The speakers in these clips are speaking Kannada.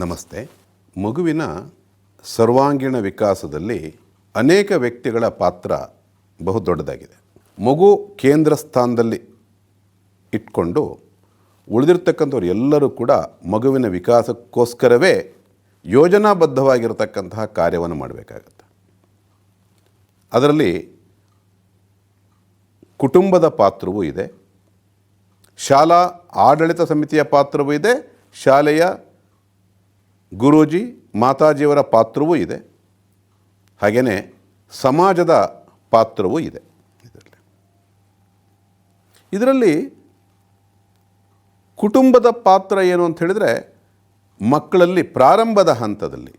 ನಮಸ್ತೆ. ಮಗುವಿನ ಸರ್ವಾಂಗೀಣ ವಿಕಾಸದಲ್ಲಿ ಅನೇಕ ವ್ಯಕ್ತಿಗಳ ಪಾತ್ರ ಬಹು ದೊಡ್ಡದಾಗಿದೆ ಮಗು ಕೇಂದ್ರ ಸ್ಥಾನದಲ್ಲಿ ಇಟ್ಕೊಂಡು ಉಳಿದಿರ್ತಕ್ಕಂಥವ್ರು ಎಲ್ಲರೂ ಕೂಡ ಮಗುವಿನ ವಿಕಾಸಕ್ಕೋಸ್ಕರವೇ ಯೋಜನಾಬದ್ಧವಾಗಿರತಕ್ಕಂತಹ ಕಾರ್ಯವನ್ನು ಮಾಡಬೇಕಾಗತ್ತೆ. ಅದರಲ್ಲಿ ಕುಟುಂಬದ ಪಾತ್ರವೂ ಇದೆ. ಶಾಲಾ ಆಡಳಿತ ಸಮಿತಿಯ ಪಾತ್ರವೂ ಇದೆ. ಶಾಲೆಯ ಗುರೂಜಿ ಮಾತಾಜಿಯವರ ಪಾತ್ರವೂ ಇದೆ. ಹಾಗೆಯೇ ಸಮಾಜದ ಪಾತ್ರವೂ ಇದೆ. ಇದರಲ್ಲಿ ಇದರಲ್ಲಿ ಕುಟುಂಬದ ಪಾತ್ರ ಏನು ಅಂತ ಹೇಳಿದರೆ ಮಕ್ಕಳಲ್ಲಿ ಪ್ರಾರಂಭದ ಹಂತದಲ್ಲಿ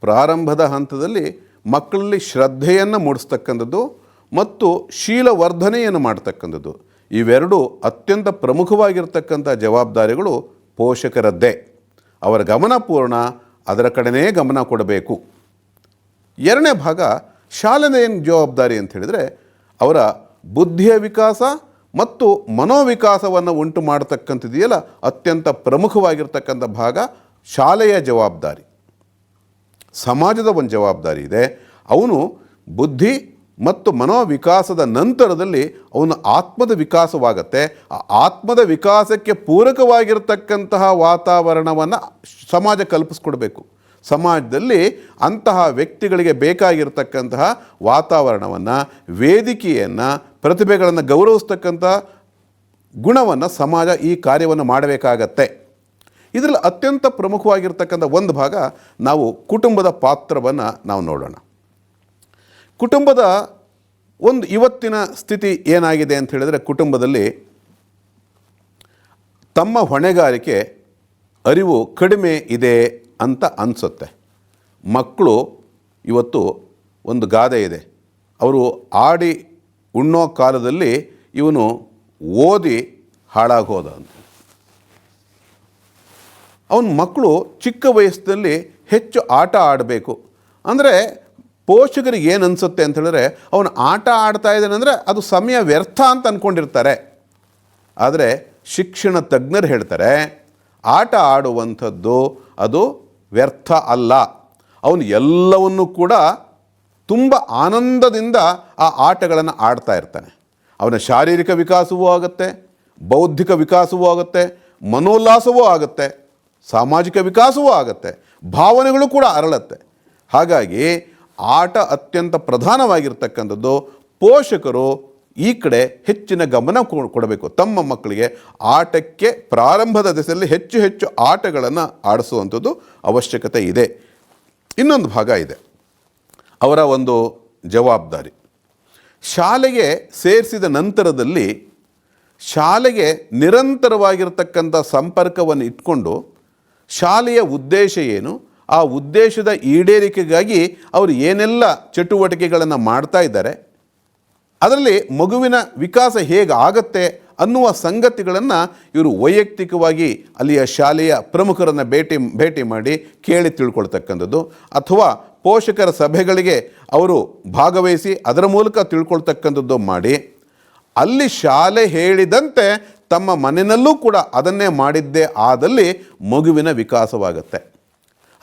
ಪ್ರಾರಂಭದ ಹಂತದಲ್ಲಿ ಮಕ್ಕಳಲ್ಲಿ ಶ್ರದ್ಧೆಯನ್ನು ಮೂಡಿಸ್ತಕ್ಕಂಥದ್ದು ಮತ್ತು ಶೀಲವರ್ಧನೆಯನ್ನು ಮಾಡ್ತಕ್ಕಂಥದ್ದು. ಇವೆರಡೂ ಅತ್ಯಂತ ಪ್ರಮುಖವಾಗಿರ್ತಕ್ಕಂಥ ಜವಾಬ್ದಾರಿಗಳು ಪೋಷಕರದ್ದೇ. ಅವರ ಗಮನಪೂರ್ಣ ಅದರ ಕಡೆನೇ ಗಮನ ಕೊಡಬೇಕು. ಎರಡನೇ ಭಾಗ ಶಾಲೆನ ಏನು ಜವಾಬ್ದಾರಿ ಅಂತ ಹೇಳಿದರೆ, ಅವರ ಬುದ್ಧಿಯ ವಿಕಾಸ ಮತ್ತು ಮನೋವಿಕಾಸವನ್ನು ಉಂಟು ಮಾಡತಕ್ಕಂಥದ್ದೆಯಲ್ಲ, ಅತ್ಯಂತ ಪ್ರಮುಖವಾಗಿರ್ತಕ್ಕಂಥ ಭಾಗ ಶಾಲೆಯ ಜವಾಬ್ದಾರಿ. ಸಮಾಜದ ಒಂದು ಜವಾಬ್ದಾರಿ ಇದೆ. ಅವನು ಬುದ್ಧಿ ಮತ್ತು ಮನೋವಿಕಾಸದ ನಂತರದಲ್ಲಿ ಅವನ ಆತ್ಮದ ವಿಕಾಸವಾಗತ್ತೆ. ಆ ಆತ್ಮದ ವಿಕಾಸಕ್ಕೆ ಪೂರಕವಾಗಿರ್ತಕ್ಕಂತಹ ವಾತಾವರಣವನ್ನು ಸಮಾಜ ಕಲ್ಪಿಸ್ಕೊಡ್ಬೇಕು. ಸಮಾಜದಲ್ಲಿ ಅಂತಹ ವ್ಯಕ್ತಿಗಳಿಗೆ ಬೇಕಾಗಿರತಕ್ಕಂತಹ ವಾತಾವರಣವನ್ನು, ವೇದಿಕೆಯನ್ನು, ಪ್ರತಿಭೆಗಳನ್ನು ಗೌರವಿಸ್ತಕ್ಕಂಥ ಗುಣವನ್ನು ಸಮಾಜ ಈ ಕಾರ್ಯವನ್ನು ಮಾಡಬೇಕಾಗತ್ತೆ. ಇದರಲ್ಲಿ ಅತ್ಯಂತ ಪ್ರಮುಖವಾಗಿರ್ತಕ್ಕಂಥ ಒಂದು ಭಾಗ ನಾವು ಕುಟುಂಬದ ಪಾತ್ರವನ್ನು ನಾವು ನೋಡೋಣ. ಕುಟುಂಬದ ಒಂದು ಇವತ್ತಿನ ಸ್ಥಿತಿ ಏನಾಗಿದೆ ಅಂತ ಹೇಳಿದರೆ ಕುಟುಂಬದಲ್ಲಿ ತಮ್ಮ ಹೊಣೆಗಾರಿಕೆ ಅರಿವು ಕಡಿಮೆ ಇದೆ ಅಂತ ಅನಿಸುತ್ತೆ. ಮಕ್ಕಳು ಇವತ್ತು ಒಂದು ಗಾದೆ ಇದೆ. ಅವರು ಆಡಿ ಉಣ್ಣೋ ಕಾಲದಲ್ಲಿ ಇವನು ಓದಿ ಹಾಳಾಗೋದ ಅಂತ. ಅವನ ಮಕ್ಕಳು ಚಿಕ್ಕ ವಯಸ್ಸಿನಲ್ಲಿ ಹೆಚ್ಚು ಆಟ ಆಡಬೇಕು. ಅಂದರೆ ಪೋಷಕರಿಗೆ ಏನು ಅನಿಸುತ್ತೆ ಅಂತ ಹೇಳಿದ್ರೆ, ಅವನು ಆಟ ಆಡ್ತಾ ಇದ್ದಾನೆ ಅಂದರೆ ಅದು ಸಮಯ ವ್ಯರ್ಥ ಅಂತ ಅಂದ್ಕೊಂಡಿರ್ತಾರೆ ಆದರೆ ಶಿಕ್ಷಣ ತಜ್ಞರು ಹೇಳ್ತಾರೆ, ಆಟ ಆಡುವಂಥದ್ದು ಅದು ವ್ಯರ್ಥ ಅಲ್ಲ. ಅವನು ಎಲ್ಲವನ್ನು ಕೂಡ ತುಂಬ ಆನಂದದಿಂದ ಆ ಆಟಗಳನ್ನು ಆಡ್ತಾ ಇರ್ತಾನೆ. ಅವನ ಶಾರೀರಿಕ ವಿಕಾಸವೂ ಆಗುತ್ತೆ, ಬೌದ್ಧಿಕ ವಿಕಾಸವೂ ಆಗುತ್ತೆ, ಮನೋಲ್ಲಾಸವೂ ಆಗುತ್ತೆ, ಸಾಮಾಜಿಕ ವಿಕಾಸವೂ ಆಗುತ್ತೆ, ಭಾವನೆಗಳು ಕೂಡ ಅರಳತ್ತೆ. ಹಾಗಾಗಿ ಆಟ ಅತ್ಯಂತ ಪ್ರಧಾನವಾಗಿರ್ತಕ್ಕಂಥದ್ದು ಪೋಷಕರು ಈ ಕಡೆ ಹೆಚ್ಚಿನ ಗಮನ ಕೊಡಬೇಕು. ತಮ್ಮ ಮಕ್ಕಳಿಗೆ ಆಟಕ್ಕೆ ಪ್ರಾರಂಭದ ದೆಸೆಯಲ್ಲಿ ಹೆಚ್ಚು ಹೆಚ್ಚು ಆಟಗಳನ್ನು ಆಡಿಸುವಂಥದ್ದು ಅವಶ್ಯಕತೆ ಇದೆ. ಇನ್ನೊಂದು ಭಾಗ ಇದೆ. ಅವರ ಒಂದು ಜವಾಬ್ದಾರಿ. ಶಾಲೆಗೆ ಸೇರಿಸಿದ ನಂತರದಲ್ಲಿ ಶಾಲೆಗೆ ನಿರಂತರವಾಗಿರ್ತಕ್ಕಂಥ ಸಂಪರ್ಕವನ್ನು ಇಟ್ಕೊಂಡು ಶಾಲೆಯ ಉದ್ದೇಶ ಏನು? ಆ ಉದ್ದೇಶದ ಈಡೇರಿಕೆಗಾಗಿ ಅವರು ಏನೆಲ್ಲ ಚಟುವಟಿಕೆಗಳನ್ನು ಮಾಡ್ತಾ ಇದ್ದಾರೆ, ಅದರಲ್ಲಿ ಮಗುವಿನ ವಿಕಾಸ ಹೇಗೆ ಆಗತ್ತೆ ಅನ್ನುವ ಸಂಗತಿಗಳನ್ನು ಇವರು ವೈಯಕ್ತಿಕವಾಗಿ ಅಲ್ಲಿಯ ಶಾಲೆಯ ಪ್ರಮುಖರನ್ನು ಭೇಟಿ ಭೇಟಿ ಮಾಡಿ ಕೇಳಿ ತಿಳ್ಕೊಳ್ತಕ್ಕಂಥದ್ದು. ಅಥವಾ ಪೋಷಕರ ಸಭೆಗಳಿಗೆ ಅವರು ಭಾಗವಹಿಸಿ ಅದರ ಮೂಲಕ ತಿಳ್ಕೊಳ್ತಕ್ಕಂಥದ್ದು ಮಾಡಿ. ಅಲ್ಲಿ ಶಾಲೆ ಹೇಳಿದಂತೆ ತಮ್ಮ ಮನೆಯಲ್ಲೂ ಕೂಡ ಅದನ್ನೇ ಮಾಡಿದ್ದೇ ಆದಲ್ಲಿ ಮಗುವಿನ ವಿಕಾಸವಾಗುತ್ತೆ.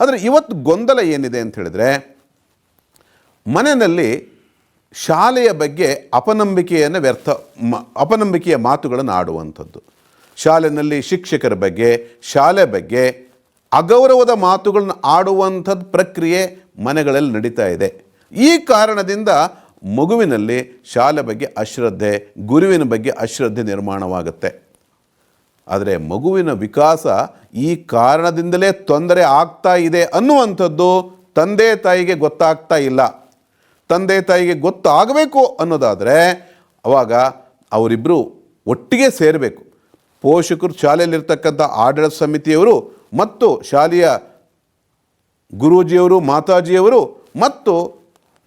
ಆದರೆ ಇವತ್ತು ಗೊಂದಲ ಏನಿದೆ ಅಂತ ಹೇಳಿದ್ರೆ, ಮನೆಯಲ್ಲಿ ಶಾಲೆಯ ಬಗ್ಗೆ ಅಪನಂಬಿಕೆಯನ್ನು ವ್ಯರ್ಥ ಅಪನಂಬಿಕೆಯ ಮಾತುಗಳನ್ನು ಆಡುವಂಥದ್ದು. ಶಾಲೆಯಲ್ಲಿ ಶಿಕ್ಷಕರ ಬಗ್ಗೆ, ಶಾಲೆ ಬಗ್ಗೆ ಅಗೌರವದ ಮಾತುಗಳನ್ನು ಆಡುವಂಥದ್ದು ಪ್ರಕ್ರಿಯೆ ಮನೆಗಳಲ್ಲಿ ನಡೀತಾ ಇದೆ. ಈ ಕಾರಣದಿಂದ ಮಗುವಿನಲ್ಲಿ ಶಾಲೆ ಬಗ್ಗೆ ಅಶ್ರದ್ಧೆ, ಗುರುವಿನ ಬಗ್ಗೆ ಅಶ್ರದ್ಧೆ ನಿರ್ಮಾಣವಾಗುತ್ತೆ. ಆದರೆ ಮಗುವಿನ ವಿಕಾಸ ಈ ಕಾರಣದಿಂದಲೇ ತೊಂದರೆ ಆಗ್ತಾ ಇದೆ ಅನ್ನುವಂಥದ್ದು ತಂದೆ ತಾಯಿಗೆ ಗೊತ್ತಾಗ್ತಾ ಇಲ್ಲ. ತಂದೆ ತಾಯಿಗೆ ಗೊತ್ತಾಗಬೇಕು ಅನ್ನೋದಾದರೆ ಅವಾಗ ಅವರಿಬ್ಬರು ಒಟ್ಟಿಗೆ ಸೇರಬೇಕು. ಪೋಷಕರು ಶಾಲೆಯಲ್ಲಿರ್ತಕ್ಕಂಥ ಆಡಳಿತ ಸಮಿತಿಯವರು ಮತ್ತು ಶಾಲೆಯ ಗುರೂಜಿಯವರು, ಮಾತಾಜಿಯವರು ಮತ್ತು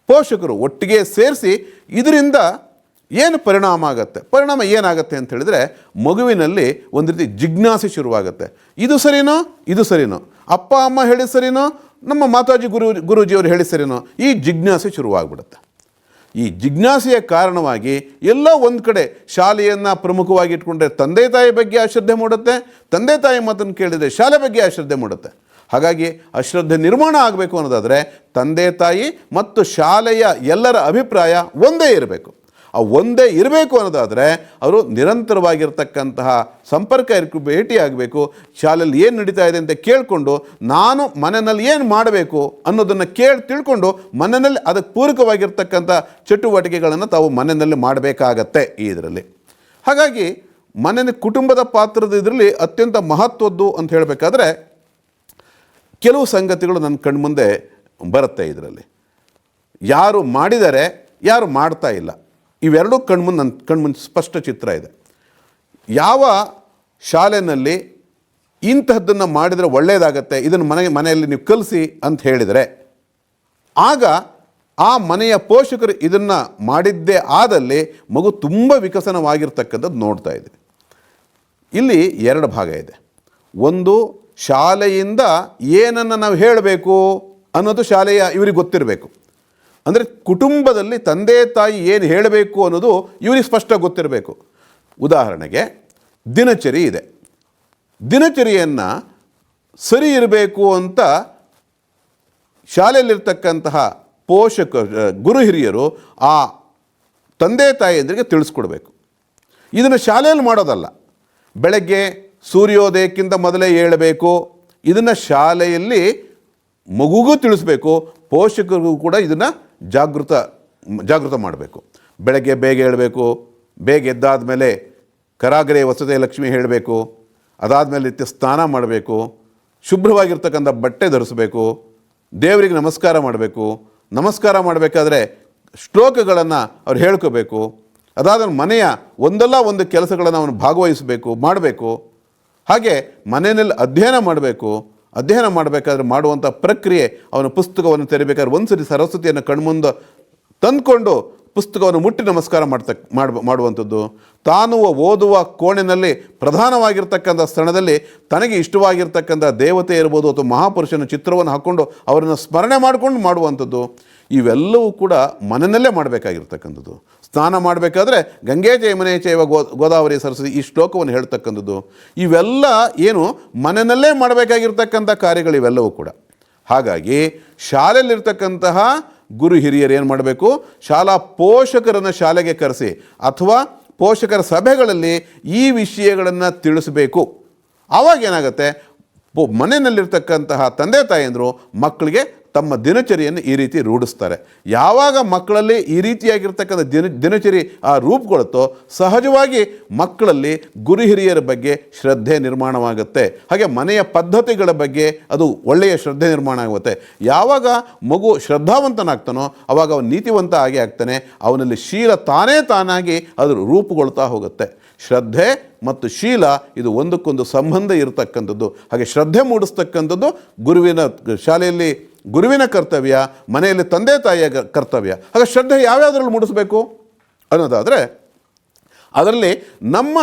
ಪೋಷಕರು ಒಟ್ಟಿಗೆ ಸೇರಿಸಿ ಇದರಿಂದ ಏನು ಪರಿಣಾಮ ಆಗುತ್ತೆ? ಪರಿಣಾಮ ಏನಾಗುತ್ತೆ ಅಂತ ಹೇಳಿದ್ರೆ ಮಗುವಿನಲ್ಲಿ ಒಂದು ರೀತಿ ಜಿಜ್ಞಾಸೆ ಶುರುವಾಗುತ್ತೆ. ಇದು ಸರಿನೋ? ಇದು ಸರಿನೋ? ಅಪ್ಪ, ಅಮ್ಮ ಹೇಳಿ ಸರಿನೋ? ನಮ್ಮ ಮಾತಾಜಿ ಗುರು, ಗುರೂಜಿಯವರು ಹೇಳಿ ಸರಿನೋ? ಈ ಜಿಜ್ಞಾಸೆ ಶುರುವಾಗ್ಬಿಡುತ್ತೆ. ಈ ಜಿಜ್ಞಾಸೆಯ ಕಾರಣವಾಗಿ ಎಲ್ಲ ಒಂದು ಕಡೆ ಶಾಲೆಯನ್ನು ಪ್ರಮುಖವಾಗಿ ಇಟ್ಕೊಂಡ್ರೆ ತಂದೆ ತಾಯಿ ಬಗ್ಗೆ ಅಶ್ರದ್ಧೆ ಮೂಡುತ್ತೆ, ತಂದೆ ತಾಯಿ ಮಾತನ್ನು ಕೇಳಿದರೆ ಶಾಲೆ ಬಗ್ಗೆ ಅಶ್ರದ್ಧೆ ಮೂಡುತ್ತೆ. ಹಾಗಾಗಿ ಅಶ್ರದ್ಧೆ ನಿರ್ಮಾಣ ಆಗಬೇಕು ಅನ್ನೋದಾದರೆ ತಂದೆ ತಾಯಿ ಮತ್ತು ಶಾಲೆಯ ಎಲ್ಲರ ಅಭಿಪ್ರಾಯ ಒಂದೇ ಇರಬೇಕು. ಆ ಒಂದೇ ಇರಬೇಕು ಅನ್ನೋದಾದರೆ ಅವರು ನಿರಂತರವಾಗಿರ್ತಕ್ಕಂತಹ ಸಂಪರ್ಕ ಇರ್ಕು ಭೇಟಿಯಾಗಬೇಕು. ಶಾಲೆಯಲ್ಲಿ ಏನು ನಡೀತಾ ಇದೆ ಅಂತ ಕೇಳಿಕೊಂಡು ನಾನು ಮನೆಯಲ್ಲಿ ಏನು ಮಾಡಬೇಕು ಅನ್ನೋದನ್ನು ಕೇಳಿ ತಿಳ್ಕೊಂಡು ಮನೆಯಲ್ಲಿ ಅದಕ್ಕೆ ಪೂರಕವಾಗಿರ್ತಕ್ಕಂಥ ಚಟುವಟಿಕೆಗಳನ್ನು ತಾವು ಮನೆಯಲ್ಲಿ ಮಾಡಬೇಕಾಗತ್ತೆ ಈ ಇದರಲ್ಲಿ. ಹಾಗಾಗಿ ಮನೆಯ ಕುಟುಂಬದ ಪಾತ್ರದ ಇದರಲ್ಲಿ ಅತ್ಯಂತ ಮಹತ್ವದ್ದು ಅಂತ ಹೇಳಬೇಕಾದ್ರೆ ಕೆಲವು ಸಂಗತಿಗಳು ನನ್ನ ಕಣ್ಮುಂದೆ ಬರುತ್ತೆ ಇದರಲ್ಲಿ. ಯಾರು ಮಾಡಿದರೆ ಯಾರು ಮಾಡ್ತಾ ಇಲ್ಲ. ಇವೆರಡೂ ಕಣ್ಮುಂದು ನನ್ನ ಕಣ್ಮುಂದು ಸ್ಪಷ್ಟ ಚಿತ್ರ ಇದೆ. ಯಾವ ಶಾಲೆಯಲ್ಲಿ ಇಂತಹದ್ದನ್ನು ಮಾಡಿದರೆ ಒಳ್ಳೆಯದಾಗತ್ತೆ ಇದನ್ನು ಮನೆ, ಮನೆಯಲ್ಲಿ ನೀವು ಕಲಿಸಿ ಅಂತ ಹೇಳಿದರೆ, ಆಗ ಆ ಮನೆಯ ಪೋಷಕರು ಇದನ್ನು ಮಾಡಿದ್ದೇ ಆದಲ್ಲಿ ಮಗು ತುಂಬ ವಿಕಸನವಾಗಿರ್ತಕ್ಕಂಥದ್ದು ನೋಡ್ತಾ ಇದೆ. ಇಲ್ಲಿ ಎರಡು ಭಾಗ ಇದೆ. ಒಂದು, ಶಾಲೆಯಿಂದ ಏನನ್ನು ನಾವು ಹೇಳಬೇಕು ಅನ್ನೋದು ಶಾಲೆಯ ಇವರಿಗೆ ಗೊತ್ತಿರಬೇಕು. ಅಂದರೆ ಕುಟುಂಬದಲ್ಲಿ ತಂದೆ ತಾಯಿ ಏನು ಹೇಳಬೇಕು ಅನ್ನೋದು ಇವರಿಗೆ ಸ್ಪಷ್ಟ ಗೊತ್ತಿರಬೇಕು. ಉದಾಹರಣೆಗೆ, ದಿನಚರಿ ಇದೆ. ದಿನಚರಿಯನ್ನು ಸರಿ ಇರಬೇಕು ಅಂತ ಶಾಲೆಯಲ್ಲಿರ್ತಕ್ಕಂತಹ ಪೋಷಕ ಗುರು ಹಿರಿಯರು ಆ ತಂದೆ ತಾಯಿಯಂದರಿಗೆ ತಿಳಿಸ್ಕೊಡ್ಬೇಕು. ಇದನ್ನು ಶಾಲೆಯಲ್ಲಿ ಮಾಡೋದಲ್ಲ. ಬೆಳಗ್ಗೆ ಸೂರ್ಯೋದಯಕ್ಕಿಂತ ಮೊದಲೇ ಏಳಬೇಕು. ಇದನ್ನು ಶಾಲೆಯಲ್ಲಿ ಮಗುಗೂ ತಿಳಿಸ್ಬೇಕು. ಪೋಷಕರಿಗೂ ಕೂಡ ಇದನ್ನು ಜಾಗೃತ ಜಾಗೃತ ಮಾಡಬೇಕು. ಬೆಳಗ್ಗೆ ಬೇಗ ಹೇಳಬೇಕು, ಬೇಗ ಎದ್ದಾದ ಮೇಲೆ ಕರಾಗರೆ ವಸತಿ ಲಕ್ಷ್ಮಿ ಹೇಳಬೇಕು, ಅದಾದಮೇಲೆ ನಿತ್ಯ ಸ್ನಾನ ಮಾಡಬೇಕು, ಶುಭ್ರವಾಗಿರ್ತಕ್ಕಂಥ ಬಟ್ಟೆ ಧರಿಸಬೇಕು, ದೇವರಿಗೆ ನಮಸ್ಕಾರ ಮಾಡಬೇಕು, ನಮಸ್ಕಾರ ಮಾಡಬೇಕಾದ್ರೆ ಶ್ಲೋಕಗಳನ್ನು ಅವ್ರು ಹೇಳ್ಕೋಬೇಕು, ಅದಾದ ಮನೆಯ ಒಂದಲ್ಲ ಒಂದು ಕೆಲಸಗಳನ್ನು ಅವನು ಭಾಗವಹಿಸಬೇಕು, ಮಾಡಬೇಕು, ಹಾಗೆ ಮನೆಯಲ್ಲಿ ಅಧ್ಯಯನ ಮಾಡಬೇಕು ಅಧ್ಯಯನ ಮಾಡಬೇಕಾದ್ರೆ ಮಾಡುವಂಥ ಪ್ರಕ್ರಿಯೆ ಅವನ ಪುಸ್ತಕವನ್ನು ತೆರಿಬೇಕಾದ್ರೆ ಒಂದು ಸರಿ ಸರಸ್ವತಿಯನ್ನು ಕಣ್ಮುಂದು ತಂದ್ಕೊಂಡು ಪುಸ್ತಕವನ್ನು ಮುಟ್ಟಿ ನಮಸ್ಕಾರ ಮಾಡ್ತಕ್ ಮಾಡ ಮಾಡುವಂಥದ್ದು. ತಾನು ಓದುವ ಕೋಣೆಯಲ್ಲಿ ಪ್ರಧಾನವಾಗಿರ್ತಕ್ಕಂಥ ಸ್ಥಳದಲ್ಲಿ ತನಗೆ ಇಷ್ಟವಾಗಿರ್ತಕ್ಕಂಥ ದೇವತೆ ಇರ್ಬೋದು ಅಥವಾ ಮಹಾಪುರುಷನ ಚಿತ್ರವನ್ನು ಹಾಕ್ಕೊಂಡು ಅವರನ್ನು ಸ್ಮರಣೆ ಮಾಡಿಕೊಂಡು ಮಾಡುವಂಥದ್ದು. ಇವೆಲ್ಲವೂ ಕೂಡ ಮನನಲ್ಲೇ ಮಾಡಬೇಕಾಗಿರ್ತಕ್ಕಂಥದ್ದು. ಸ್ನಾನ ಮಾಡಬೇಕಾದ್ರೆ ಗಂಗೆ ಜಯಮನೆ ಚೈವ ಗೋ, ಗೋದಾವರಿ ಸರಸ್ವತಿ ಈ ಶ್ಲೋಕವನ್ನು ಹೇಳ್ತಕ್ಕಂಥದ್ದು. ಇವೆಲ್ಲ ಏನು ಮನನಲ್ಲೇ ಮಾಡಬೇಕಾಗಿರ್ತಕ್ಕಂಥ ಕಾರ್ಯಗಳು ಇವೆಲ್ಲವೂ ಕೂಡ. ಹಾಗಾಗಿ ಶಾಲೆಯಲ್ಲಿರ್ತಕ್ಕಂತಹ ಗುರು ಹಿರಿಯರು ಏನು ಮಾಡಬೇಕು? ಶಾಲಾ ಪೋಷಕರನ್ನು ಶಾಲೆಗೆ ಕರೆಸಿ ಅಥವಾ ಪೋಷಕರ ಸಭೆಗಳಲ್ಲಿ ಈ ವಿಷಯಗಳನ್ನು ತಿಳಿಸಬೇಕು. ಆವಾಗ ಏನಾಗುತ್ತೆ? ಪೊ- ಮನೆಯಲ್ಲಿರ್ತಕ್ಕಂತಹ ತಂದೆ ತಾಯಂದರು ಮಕ್ಕಳಿಗೆ ತಮ್ಮ ದಿನಚರಿಯನ್ನು ಈ ರೀತಿ ರೂಢಿಸ್ತಾರೆ. ಯಾವಾಗ ಮಕ್ಕಳಲ್ಲಿ ಈ ರೀತಿಯಾಗಿರ್ತಕ್ಕಂಥ ದಿನ, ದಿನಚರಿ ಆ ರೂಪುಗೊಳ್ಳುತ್ತೋ ಸಹಜವಾಗಿ ಮಕ್ಕಳಲ್ಲಿ ಗುರು ಹಿರಿಯರ ಬಗ್ಗೆ ಶ್ರದ್ಧೆ ನಿರ್ಮಾಣವಾಗುತ್ತೆ. ಹಾಗೆ ಮನೆಯ ಪದ್ಧತಿಗಳ ಬಗ್ಗೆ ಅದು ಒಳ್ಳೆಯ ಶ್ರದ್ಧೆ ನಿರ್ಮಾಣ ಆಗುತ್ತೆ. ಯಾವಾಗ ಮಗು ಶ್ರದ್ಧಾವಂತನಾಗ್ತಾನೋ ಅವಾಗ ಅವನು ನೀತಿವಂತ ಆಗಿ ಆಗ್ತಾನೆ, ಅವನಲ್ಲಿ ಶೀಲ ತಾನೇ ತಾನಾಗಿ ಅದು ರೂಪುಗೊಳ್ತಾ ಹೋಗುತ್ತೆ. ಶ್ರದ್ಧೆ ಮತ್ತು ಶೀಲ ಇದು ಒಂದಕ್ಕೊಂದು ಸಂಬಂಧ ಇರತಕ್ಕಂಥದ್ದು. ಹಾಗೆ ಶ್ರದ್ಧೆ ಮೂಡಿಸ್ತಕ್ಕಂಥದ್ದು ಗುರುವಿನ ಶಾಲೆಯಲ್ಲಿ ಗುರುವಿನ ಕರ್ತವ್ಯ, ಮನೆಯಲ್ಲಿ ತಂದೆ ತಾಯಿಯ ಕರ್ತವ್ಯ. ಹಾಗೆ ಶ್ರದ್ಧೆ ಯಾವ್ಯಾವುದ್ರಲ್ಲಿ ಮೂಡಿಸಬೇಕು? ಅನ್ನೋದಾದರೆ, ಅದರಲ್ಲಿ ನಮ್ಮ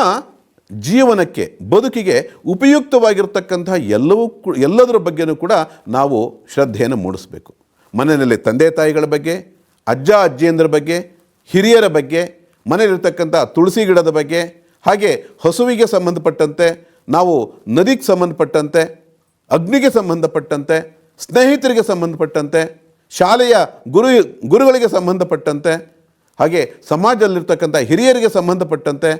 ಜೀವನಕ್ಕೆ, ಬದುಕಿಗೆ ಉಪಯುಕ್ತವಾಗಿರ್ತಕ್ಕಂತಹ ಎಲ್ಲವೂ ಎಲ್ಲದರ ಬಗ್ಗೆನೂ ಕೂಡ ನಾವು ಶ್ರದ್ಧೆಯನ್ನು ಮೂಡಿಸಬೇಕು. ಮನೆಯಲ್ಲಿ ತಂದೆ ತಾಯಿಗಳ ಬಗ್ಗೆ, ಅಜ್ಜ ಅಜ್ಜಿಯಂದ್ರ ಬಗ್ಗೆ, ಹಿರಿಯರ ಬಗ್ಗೆ, ಮನೆಯಲ್ಲಿರ್ತಕ್ಕಂಥ ತುಳಸಿ ಗಿಡದ ಬಗ್ಗೆ, ಹಾಗೆ ಹಸುವಿಗೆ ಸಂಬಂಧಪಟ್ಟಂತೆ, ನಾವು ನದಿಗೆ ಸಂಬಂಧಪಟ್ಟಂತೆ, ಅಗ್ನಿಗೆ ಸಂಬಂಧಪಟ್ಟಂತೆ ಸ್ನೇಹಿತರಿಗೆ ಸಂಬಂಧಪಟ್ಟಂತೆ, ಶಾಲೆಯ ಗುರು, ಗುರುಗಳಿಗೆ ಸಂಬಂಧಪಟ್ಟಂತೆ, ಹಾಗೆ ಸಮಾಜದಲ್ಲಿರ್ತಕ್ಕಂಥ ಹಿರಿಯರಿಗೆ ಸಂಬಂಧಪಟ್ಟಂತೆ,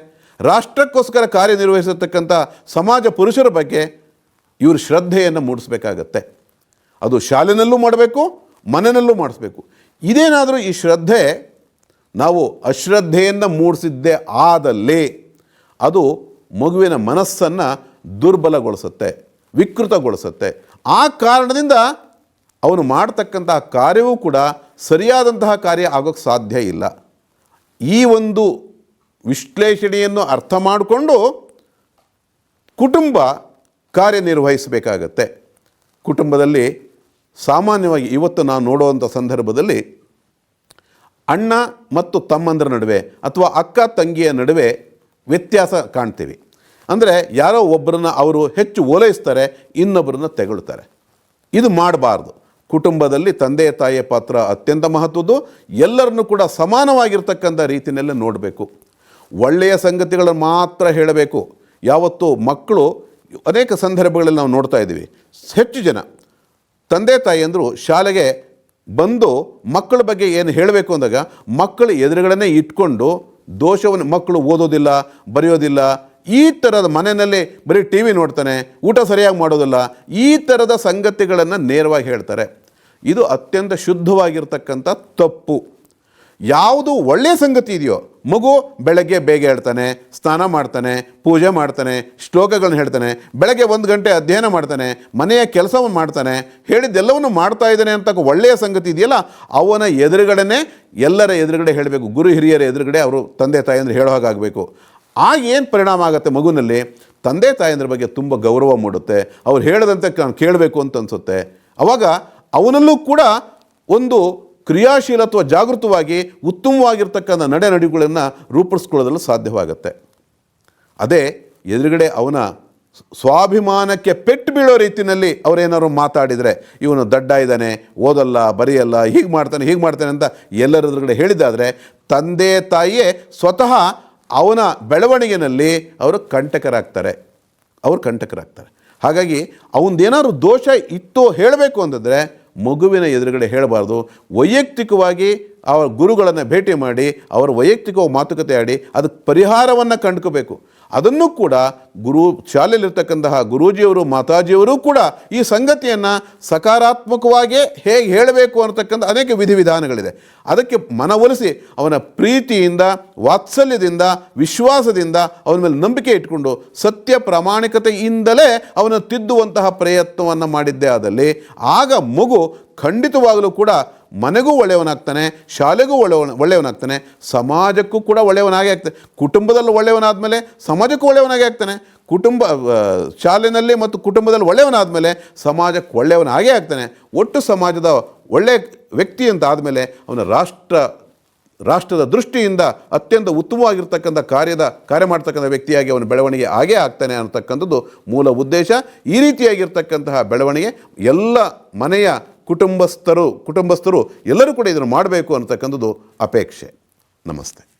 ರಾಷ್ಟ್ರಕ್ಕೋಸ್ಕರ ಕಾರ್ಯನಿರ್ವಹಿಸತಕ್ಕಂಥ ಸಮಾಜ ಪುರುಷರ ಬಗ್ಗೆ ಇವರು ಶ್ರದ್ಧೆಯನ್ನು ಮೂಡಿಸ್ಬೇಕಾಗತ್ತೆ. ಅದು ಶಾಲೆನಲ್ಲೂ ಮಾಡಬೇಕು, ಮನೆಯಲ್ಲೂ ಮಾಡಿಸ್ಬೇಕು. ಇದೇನಾದರೂ ಈ ಶ್ರದ್ಧೆ, ನಾವು ಅಶ್ರದ್ಧೆಯನ್ನು ಮೂಡಿಸಿದ್ದೇ ಆದಲ್ಲಿ ಅದು ಮಗುವಿನ ಮನಸ್ಸನ್ನು ದುರ್ಬಲಗೊಳಿಸುತ್ತೆ, ವಿಕೃತಗೊಳಿಸುತ್ತೆ. ಆ ಕಾರಣದಿಂದ ಅವನು ಮಾಡ್ತಕ್ಕಂತಹ ಕಾರ್ಯವೂ ಕೂಡ ಸರಿಯಾದಂತಹ ಕಾರ್ಯ ಆಗೋಕ್ಕೆ ಸಾಧ್ಯ ಇಲ್ಲ. ಈ ಒಂದು ವಿಶ್ಲೇಷಣೆಯನ್ನು ಅರ್ಥ ಮಾಡಿಕೊಂಡು ಕುಟುಂಬ ಕಾರ್ಯನಿರ್ವಹಿಸಬೇಕಾಗತ್ತೆ. ಕುಟುಂಬದಲ್ಲಿ ಸಾಮಾನ್ಯವಾಗಿ ಇವತ್ತು ನಾವು ನೋಡುವಂಥ ಸಂದರ್ಭದಲ್ಲಿ ಅಣ್ಣ ಮತ್ತು ತಮ್ಮಂದರ ನಡುವೆ ಅಥವಾ ಅಕ್ಕ ತಂಗಿಯ ನಡುವೆ ವ್ಯತ್ಯಾಸ ಕಾಣ್ತೀವಿ. ಅಂದರೆ ಯಾರೋ ಒಬ್ಬರನ್ನ ಅವರು ಹೆಚ್ಚು ಓಲೈಸ್ತಾರೆ ಇನ್ನೊಬ್ಬರನ್ನ ತೆಗಳ್ತಾರೆ. ಇದು ಮಾಡಬಾರ್ದು. ಕುಟುಂಬದಲ್ಲಿ ತಂದೆ, ತಾಯಿಯ ಪಾತ್ರ ಅತ್ಯಂತ ಮಹತ್ವದ್ದು. ಎಲ್ಲರನ್ನು ಕೂಡ ಸಮಾನವಾಗಿರ್ತಕ್ಕಂಥ ರೀತಿಯಲ್ಲೇ ನೋಡಬೇಕು. ಒಳ್ಳೆಯ ಸಂಗತಿಗಳನ್ನು ಮಾತ್ರ ಹೇಳಬೇಕು. ಯಾವತ್ತು ಮಕ್ಕಳು ಅನೇಕ ಸಂದರ್ಭಗಳಲ್ಲಿ ನಾವು ನೋಡ್ತಾ ಇದ್ದೀವಿ. ಹೆಚ್ಚು ಜನ ತಂದೆ ತಾಯಿಯಂದರು ಶಾಲೆಗೆ ಬಂದು ಮಕ್ಕಳ ಬಗ್ಗೆ ಏನು ಹೇಳಬೇಕು ಅಂದಾಗ ಮಕ್ಕಳು ಎದುರುಗಳನ್ನೇ ಇಟ್ಕೊಂಡು ದೋಷವನ್ನು ಮಕ್ಕಳು ಓದೋದಿಲ್ಲ, ಬರೆಯೋದಿಲ್ಲ ಈ ಥರದ ಮನೆಯಲ್ಲಿ ಬರೀ ಟಿ ವಿ ನೋಡ್ತಾನೆ, ಊಟ ಸರಿಯಾಗಿ ಮಾಡೋದಿಲ್ಲ, ಈ ಥರದ ಸಂಗತಿಗಳನ್ನು ನೇರವಾಗಿ ಹೇಳ್ತಾರೆ. ಇದು ಅತ್ಯಂತ ಶುದ್ಧವಾಗಿರ್ತಕ್ಕಂಥ ತಪ್ಪು. ಯಾವುದು ಒಳ್ಳೆಯ ಸಂಗತಿ ಇದೆಯೋ, ಮಗು ಬೆಳಗ್ಗೆ ಬೇಗ ಹೇಳ್ತಾನೆ, ಸ್ನಾನ ಮಾಡ್ತಾನೆ, ಪೂಜೆ ಮಾಡ್ತಾನೆ ಶ್ಲೋಕಗಳನ್ನ ಹೇಳ್ತಾನೆ, ಬೆಳಗ್ಗೆ ಒಂದು ಗಂಟೆ ಅಧ್ಯಯನ ಮಾಡ್ತಾನೆ, ಮನೆಯ ಕೆಲಸವನ್ನು ಮಾಡ್ತಾನೆ, ಹೇಳಿದ್ದೆಲ್ಲವನ್ನು ಮಾಡ್ತಾ ಇದ್ದಾನೆ ಅಂತ ಒಳ್ಳೆಯ ಸಂಗತಿ ಇದೆಯಲ್ಲ, ಅವನ ಎದುರುಗಡೆನೆ ಎಲ್ಲರ ಎದುರುಗಡೆ ಹೇಳಬೇಕು. ಗುರು ಹಿರಿಯರ ಎದುರುಗಡೆ ಅವರು ತಂದೆ ತಾಯಿ ಅಂದರೆ ಹೇಳೋ ಹಾಗಾಗಬೇಕು ಆಗ ಏನು ಪರಿಣಾಮ ಆಗುತ್ತೆ ಮಗುನಲ್ಲಿ? ತಂದೆ ತಾಯಂದ್ರ ಬಗ್ಗೆ ತುಂಬ ಗೌರವ ಮೂಡುತ್ತೆ. ಅವ್ರು ಹೇಳದಂತೆ ಕೇಳಬೇಕು ಅಂತ ಅನಿಸುತ್ತೆ. ಆವಾಗ ಅವನಲ್ಲೂ ಕೂಡ ಒಂದು ಕ್ರಿಯಾಶೀಲ ಅಥವಾ ಜಾಗೃತವಾಗಿ ಉತ್ತಮವಾಗಿರ್ತಕ್ಕಂಥ ನಡೆ ನಡಿಗಳನ್ನು ರೂಪಿಸ್ಕೊಳ್ಳೋದಲು ಸಾಧ್ಯವಾಗುತ್ತೆ. ಅದೇ ಎದುರುಗಡೆ ಅವನ ಸ್ವಾಭಿಮಾನಕ್ಕೆ ಪೆಟ್ಟು ಬೀಳೋ ರೀತಿಯಲ್ಲಿ ಅವರೇನಾದ್ರು ಮಾತಾಡಿದರೆ, ಇವನು ದಡ್ಡ ಇದ್ದಾನೆ, ಓದಲ್ಲ, ಬರೆಯಲ್ಲ, ಹೀಗೆ ಮಾಡ್ತಾನೆ ಹೀಗೆ ಮಾಡ್ತಾನೆ ಅಂತ ಎಲ್ಲರ ಎದುರುಗಡೆ ಹೇಳಿದ್ದಾದರೆ, ತಂದೆ ತಾಯಿಯೇ ಸ್ವತಃ ಅವನ ಬೆಳವಣಿಗೆನಲ್ಲಿ ಅವರು ಕಂಟಕರಾಗ್ತಾರೆ. ಅವರು ಕಂಟಕರಾಗ್ತಾರೆ. ಹಾಗಾಗಿ ಅವನದೇನಾದ್ರು ದೋಷ ಇತ್ತೋ ಹೇಳಬೇಕು ಅಂತಂದರೆ ಮಗುವಿನ ಎದುರುಗಡೆ ಹೇಳಬಾರ್ದು. ವೈಯಕ್ತಿಕವಾಗಿ ಅವರ ಗುರುಗಳನ್ನು ಭೇಟಿ ಮಾಡಿ, ಅವರ ವೈಯಕ್ತಿಕ ಮಾತುಕತೆ ಆಡಿ ಅದಕ್ಕೆ ಪರಿಹಾರವನ್ನು ಕಂಡುಕೋಬೇಕು. ಅದನ್ನು ಕೂಡ ಗುರು ಶಾಲೆಯಲ್ಲಿರ್ತಕ್ಕಂತಹ ಗುರೂಜಿಯವರು, ಮಾತಾಜಿಯವರು ಕೂಡ ಈ ಸಂಗತಿಯನ್ನು ಸಕಾರಾತ್ಮಕವಾಗಿ ಹೇಗೆ ಹೇಳಬೇಕು ಅನ್ನತಕ್ಕಂಥ ಅನೇಕ ವಿಧಿವಿಧಾನಗಳಿದೆ. ಅದಕ್ಕೆ ಮನವೊಲಿಸಿ ಅವನ ಪ್ರೀತಿಯಿಂದ, ವಾತ್ಸಲ್ಯದಿಂದ, ವಿಶ್ವಾಸದಿಂದ ಅವನ ಮೇಲೆ ನಂಬಿಕೆ ಇಟ್ಕೊಂಡು, ಸತ್ಯ ಪ್ರಾಮಾಣಿಕತೆಯಿಂದಲೇ ಅವನ ತಿದ್ದುವಂತಹ ಪ್ರಯತ್ನವನ್ನು ಮಾಡಿದ್ದೇ ಆದಲ್ಲಿ, ಆಗ ಮಗು ಖಂಡಿತವಾಗಲೂ ಕೂಡ ಮನೆಗೂ ಒಳ್ಳೆಯವನಾಗ್ತಾನೆ, ಶಾಲೆಗೂ ಒಳ್ಳೆಯವನ ಒಳ್ಳೆಯವನಾಗ್ತಾನೆ, ಸಮಾಜಕ್ಕೂ ಕೂಡ ಒಳ್ಳೆಯವನಾಗೇ ಆಗ್ತಾನೆ. ಕುಟುಂಬದಲ್ಲಿ ಒಳ್ಳೆಯವನಾದ್ಮೇಲೆ ಸಮಾಜಕ್ಕೂ ಒಳ್ಳೆಯವನಾಗೇ ಆಗ್ತಾನೆ. ಕುಟುಂಬ ಶಾಲೆಯಲ್ಲಿ ಮತ್ತು ಕುಟುಂಬದಲ್ಲಿ ಒಳ್ಳೆಯವನಾದ್ಮೇಲೆ ಸಮಾಜಕ್ಕೆ ಒಳ್ಳೆಯವನಾಗೇ ಆಗ್ತಾನೆ. ಒಟ್ಟು ಸಮಾಜದ ಒಳ್ಳೆಯ ವ್ಯಕ್ತಿ ಅಂತ ಆದಮೇಲೆ ಅವನ ರಾಷ್ಟ್ರ, ರಾಷ್ಟ್ರದ ದೃಷ್ಟಿಯಿಂದ ಅತ್ಯಂತ ಉತ್ತಮವಾಗಿರ್ತಕ್ಕಂಥ ಕಾರ್ಯದ, ಕಾರ್ಯ ಮಾಡ್ತಕ್ಕಂಥ ವ್ಯಕ್ತಿಯಾಗಿ ಅವನ ಬೆಳವಣಿಗೆ ಆಗೇ ಆಗ್ತಾನೆ ಅನ್ನತಕ್ಕಂಥದ್ದು ಮೂಲ ಉದ್ದೇಶ. ಈ ರೀತಿಯಾಗಿರ್ತಕ್ಕಂತಹ ಬೆಳವಣಿಗೆ ಎಲ್ಲ ಮನೆಯ ಕುಟುಂಬಸ್ಥರು ಕುಟುಂಬಸ್ಥರು ಎಲ್ಲರೂ ಕೂಡ ಇದನ್ನು ಮಾಡಬೇಕು ಅನ್ನತಕ್ಕಂಥದ್ದು ಅಪೇಕ್ಷೆ. ನಮಸ್ತೆ.